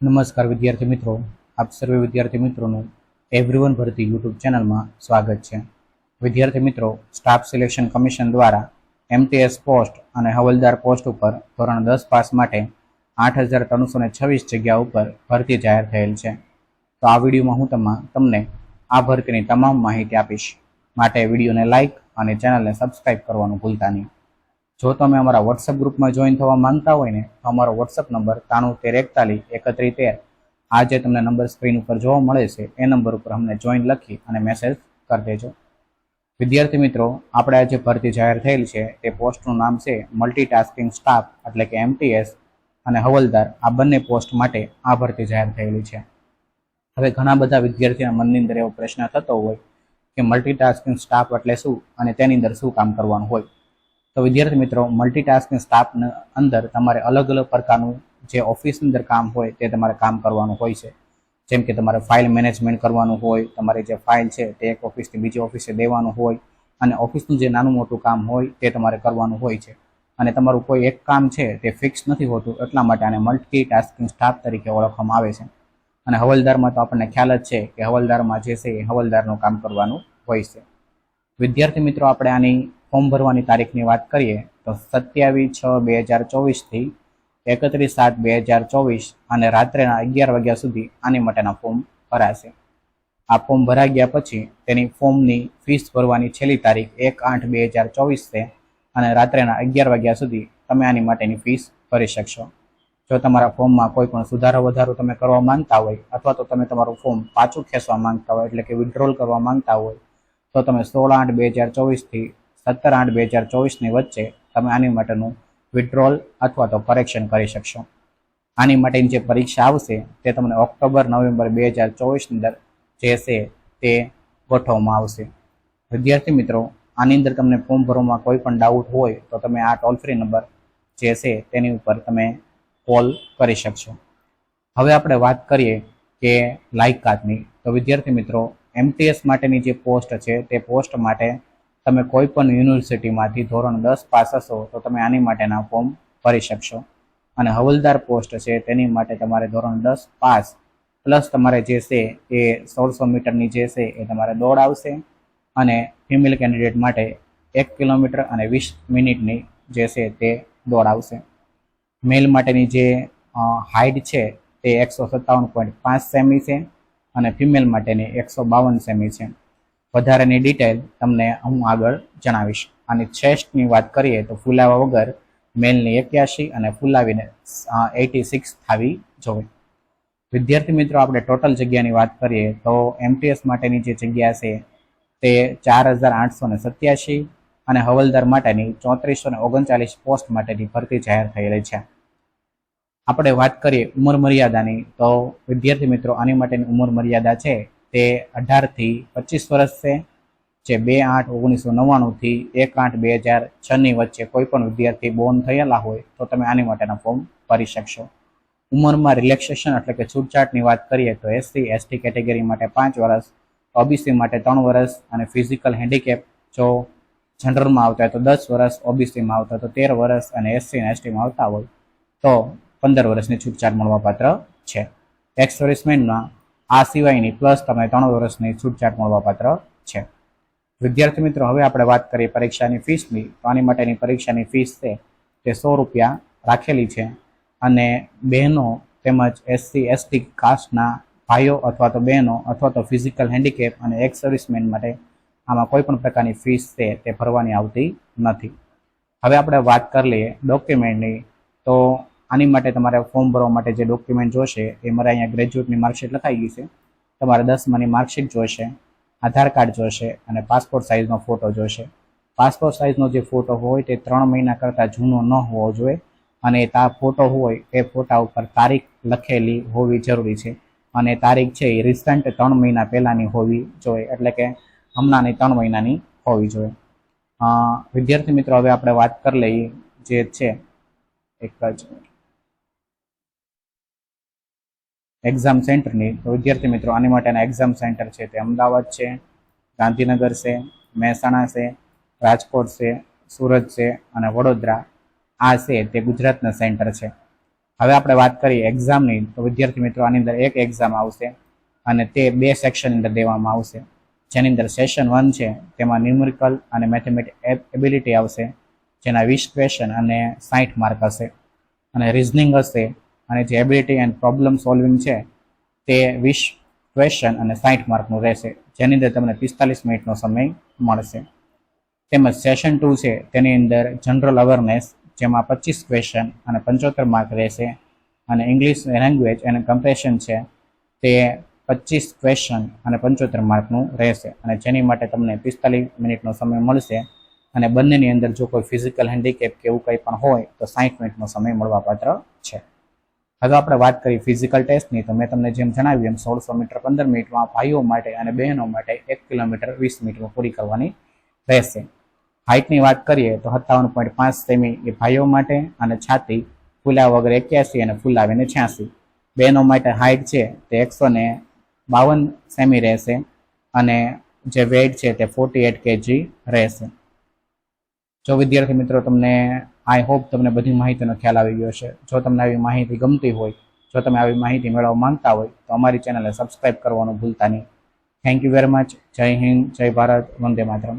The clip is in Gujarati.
નમસ્કાર વિદ્યાર્થી મિત્રો. આપ સર્વે વિદ્યાર્થી મિત્રોનું એવરીવન ભરતી યુટ્યુબ ચેનલમાં સ્વાગત છે. વિદ્યાર્થી મિત્રો સ્ટાફ સિલેક્શન કમિશન દ્વારા એમટીએસ પોસ્ટ અને હવલદાર પોસ્ટ ઉપર ધોરણ દસ પાસ માટે આઠ હજાર ત્રણસો ને છવ્વીસ જગ્યા ઉપર ભરતી જાહેર થયેલ છે. તો આ વિડીયોમાં હું તમા, તમને આ ભરતીની તમામ માહિતી આપીશ. માટે વિડીયોને લાઇક અને ચેનલને સબસ્ક્રાઇબ કરવાનું ભૂલતા નહીં. જો તમે અમારા વોટ્સઅપ ગ્રુપમાં જોઈન થવા માંગતા હોય ને, તો અમારો વોટ્સઅપ નંબર ત્રાણું તેર એકતાલીસ એકત્રીસ તેર. આ જે તમને નંબર સ્ક્રીન ઉપર જોવા મળે છે, એ નંબર ઉપર અમને જોઈન લખી અને મેસેજ કરી દેજો. વિદ્યાર્થી મિત્રો, આપણે આજે ભરતી જાહેર થયેલ છે, તે પોસ્ટનું નામ છે મલ્ટીટાસ્કિંગ સ્ટાફ એટલે કે એમટીએસ અને હવલદાર, આ બંને પોસ્ટ માટે આ ભરતી જાહેર થયેલી છે. હવે ઘણા બધા વિદ્યાર્થીના મનની અંદર એવો પ્રશ્ન થતો હોય કે મલ્ટીટાસ્કિંગ સ્ટાફ એટલે શું અને તેની અંદર શું કામ કરવાનું હોય? તો વિદ્યાર્થી મિત્રો મલ્ટીટાસ્કિંગ સ્ટાફની અંદર તમારે અલગ અલગ પ્રકારનું જે ઓફિસની અંદર કામ હોય તે તમારે કામ કરવાનું હોય છે. જેમ કે તમારે ફાઇલ મેનેજમેન્ટ કરવાનું હોય, તમારે જે ફાઇલ છે તે એક ઓફિસથી બીજી ઓફિસે દેવાનું હોય અને ઓફિસનું જે નાનું મોટું કામ હોય તે તમારે કરવાનું હોય છે. અને તમારું કોઈ એક કામ છે તે ફિક્સ નથી હોતું, એટલા માટે આને મલ્ટીટાસ્કિંગ સ્ટાફ તરીકે ઓળખવામાં આવે છે. અને હવલદારમાં તો આપણને ખ્યાલ જ છે કે હવલદારમાં જે છે એ હવલદારનું કામ કરવાનું હોય છે. વિદ્યાર્થી મિત્રો, આપણે આની ફોર્મ ભરવાની તારીખની વાત કરીએ, તો સત્યાવીસ છ બે હજાર ચોવીસથી એકત્રીસ સાત બે હજાર ચોવીસ અને રાત્રેના અગિયાર વાગ્યા સુધી આની માટેના ફોર્મ ભરાશે. આ ફોર્મ ભરાઈ ગયા પછી તેની ફોર્મની ફીસ ભરવાની છેલ્લી તારીખ એક આઠ બે હજાર ચોવીસ છે અને રાત્રેના અગિયાર વાગ્યા સુધી તમે આની માટેની ફીસ ભરી શકશો. જો તમારા ફોર્મમાં કોઈ પણ સુધારો વધારો તમે કરવા માંગતા હોય અથવા તો તમે તમારું ફોર્મ પાછું ખેંચવા માંગતા હોય, એટલે કે વિડ્રોલ કરવા માંગતા હોય, તો તમે સોળ આઠ બે હજાર ચોવીસથી સત્તર આઠ બે હજાર ચોવીસની વચ્ચે તમે આની માટેનું વિડ્રોલ અથવા તો કરેક્શન કરી શકશો. આની માટેની જે પરીક્ષા આવશે તે તમને ઓક્ટોબર, નવેમ્બર બે હજાર ચોવીસની અંદર જે છે તે ગોઠવવામાં આવશે. વિદ્યાર્થી મિત્રો, આની અંદર તમને ફોર્મ ભરવામાં કોઈ પણ ડાઉટ હોય તો તમે આ ટોલ ફ્રી નંબર જે છે તેની ઉપર તમે કોલ કરી શકશો. હવે આપણે વાત કરીએ કે લાયકાતની તો વિદ્યાર્થી મિત્રો એમટીએસ માટેની જે પોસ્ટ છે તે પોસ્ટ માટે તમે કોઈ પણ યુનિવર્સિટીમાંથી ધોરણ દસ પાસ હશો, તો તમે આની માટેના ફોર્મ ભરી શકશો. અને હવલદાર પોસ્ટ છે, તેની માટે તમારે ધોરણ દસ પાસ, પ્લસ તમારે જે છે એ સોળસો મીટરની જે છે એ તમારે દોડ આવશે. અને ફિમેલ કેન્ડિડેટ માટે એક કિલોમીટર અને વીસ મિનિટની જે છે તે દોડ આવશે. મેલ માટેની જે હાઇટ છે, તે એકસો સત્તાવન પોઈન્ટ પાંચ સેમી છે અને ફિમેલ માટેની એકસો બાવન સેમી છે. વધારાની ડિટેલ તમને હું આગળ જણાવીશ. અને ચેસ્ટની વાત કરીએ તો ફુલાવા વગર મેલની એક્યાસી અને ફુલાવીને એટી સિક્સ થવી જોઈએ. વિદ્યાર્થી મિત્રો, આપણે ટોટલ જગ્યાની વાત કરીએ તો એમટીએસ માટેની જે જગ્યા છે તે ચાર હજાર આઠસો ને સત્યાસી અને હવલદાર માટેની ચોત્રીસો ને ઓગણચાલીસ પોસ્ટ માટેની ભરતી જાહેર થયેલી છે. આપણે વાત કરીએ ઉંમર મર્યાદાની. તો વિદ્યાર્થી મિત્રો, આની માટેની ઉંમર મર્યાદા છે તે અઢારથી પચીસ વર્ષ છે, જે બે આઠ ઓગણીસો નવ્વાણુંથી એક આઠ બે હજાર છની વચ્ચે કોઈ પણ વિદ્યાર્થી બોર્ન થયેલા હોય, તો તમે આની માટેના ફોર્મ ભરી શકશો. ઉંમરમાં રિલેક્સેશન એટલે કે છૂટછાટની વાત કરીએ તો એસસી એસટી કેટેગરી માટે પાંચ વર્ષ ઓબીસી માટે ત્રણ વર્ષ અને ફિઝિકલ હેન્ડીકેપ જો જનરલમાં આવતા હોય તો દસ વર્ષ ઓબીસીમાં આવતા હોય તો તેર વર્ષ અને એસસી અને એસટીમાં આવતા હોય, તો પંદર વર્ષની છૂટછાટ મળવાપાત્ર છે. એક્સ સર્વિસમેનમાં આ સિવાયની પ્લસ તમે ત્રણ વર્ષની છૂટછાટ મળવાપાત્ર છે. વિદ્યાર્થી મિત્રો, હવે આપણે વાત કરીએ પરીક્ષાની ફીસની તો આની માટેની પરીક્ષાની ફીસ છે તે સો રૂપિયા રાખેલી છે અને બહેનો તેમજ એસસી એસટી કાસ્ટના ભાઈઓ અથવા તો બહેનો અથવા તો ફિઝિકલ હેન્ડીકેપ અને એક્સ સર્વિસમેન માટે આમાં કોઈ પણ પ્રકારની ફીસ છે તે ભરવાની આવતી નથી. હવે આપણે વાત કરી લઈએ ડોક્યુમેન્ટની તો આની માટે તમારે ફોર્મ ભરવા માટે જે ડોક્યુમેન્ટ જોશે એ મારે અહીંયા ગ્રેજ્યુએટની માર્કશીટ લખાઈ ગઈ છે. તમારે દસમાની માર્કશીટ જોઈશે આધાર કાર્ડ જોઈશે અને પાસપોર્ટ સાઇઝનો ફોટો જોઈશે પાસપોર્ટ સાઇઝનો જે ફોટો હોય તે ત્રણ મહિના કરતાં જૂનો ન હોવો જોઈએ અને તા ફોટો હોય એ ફોટા ઉપર તારીખ લખેલી હોવી જરૂરી છે. અને તારીખ છે એ રિસન્ટ ત્રણ મહિના પહેલાંની હોવી જોઈએ, એટલે કે હમણાંની ત્રણ મહિનાની હોવી જોઈએ. વિદ્યાર્થી મિત્રો, હવે આપણે વાત કરી લઈએ જે છે. એક જ એક્ઝામ સેન્ટરની તો વિદ્યાર્થી મિત્રો, આની માટેના એક્ઝામ સેન્ટર છે તે અમદાવાદ છે, ગાંધીનગર છે, મહેસાણા છે, રાજકોટ છે, સુરત છે અને વડોદરા. આ છે તે ગુજરાતના સેન્ટર છે. હવે આપણે વાત કરીએ એક્ઝામની તો વિદ્યાર્થી મિત્રો, આની અંદર એક એક્ઝામ આવશે અને તે બે સેક્શનની અંદર દેવામાં આવશે. જેની અંદર સેશન વન છે, તેમાં ન્યુમેરિકલ અને મેથેમેટિક એબિલિટી આવશે. જેના વીસ ક્વેશ્ચન અને સાઠ માર્ક હશે. અને રિઝનિંગ હશે અને જે એબિલિટી એન્ડ પ્રોબ્લેમ સોલ્વિંગ છે, તે વીસ ક્વેશ્ચન અને સાઠ માર્કનું રહેશે. જેની અંદર તમને પિસ્તાલીસ મિનિટનો સમય મળશે. તેમજ સેશન ટુ છે, તેની અંદર જનરલ અવેરનેસ જેમાં પચીસ ક્વેશ્ચન અને પંચોતેર માર્ક રહેશે. અને ઇંગ્લિશ લેંગ્વેજ અને કમ્પ્રેશન છે, તે પચીસ ક્વેશ્ચન અને પંચોતેર માર્કનું રહેશે. અને જેની માટે તમને પિસ્તાલીસ મિનિટનો સમય મળશે. અને બંનેની અંદર જો કોઈ ફિઝિકલ હેન્ડીકેપ કે એવું કંઈ પણ હોય, તો સાઠ મિનિટનો સમય મળવાપાત્ર છે. હવે આપણે વાત કરી ફિઝિકલ ટેસ્ટની તો મેં તમને જેમ જણાવ્યું એમ સોળસો મીટર, પંદર મિનિટમાં ભાઈઓ માટે અને બહેનો માટે એક કિલોમીટર વીસ મિનિટમાં પૂરી કરવાની રહેશે. હાઇટની વાત કરીએ તો સત્તાવન પોઈન્ટ પાંચ સેમી એ ભાઈઓ માટે અને છાતી ફૂલા વગર એક્યાસી અને ફૂલાવીને છ્યાસી. બહેનો માટે હાઇટ છે તે એકસો ને બાવન સેમી રહેશે અને જે વેઇટ છે તે ફોર્ટી એટ કેજી રહેશે. જો વિદ્યાર્થી મિત્રો તમને આઈ હોપ તમને બધી માહિતીનો ખ્યાલ આવી ગયો છે જો તમને આવી માહિતી ગમતી હોય, જો તમે આવી માહિતી મેળવવા માંગતા હોય, તો અમારી ચેનલને સબસ્ક્રાઈબ કરવાનું ભૂલતા નહીં. થેન્ક યુ વેરી મચ જય હિન્દ, જય ભારત, વંદે માતરમ.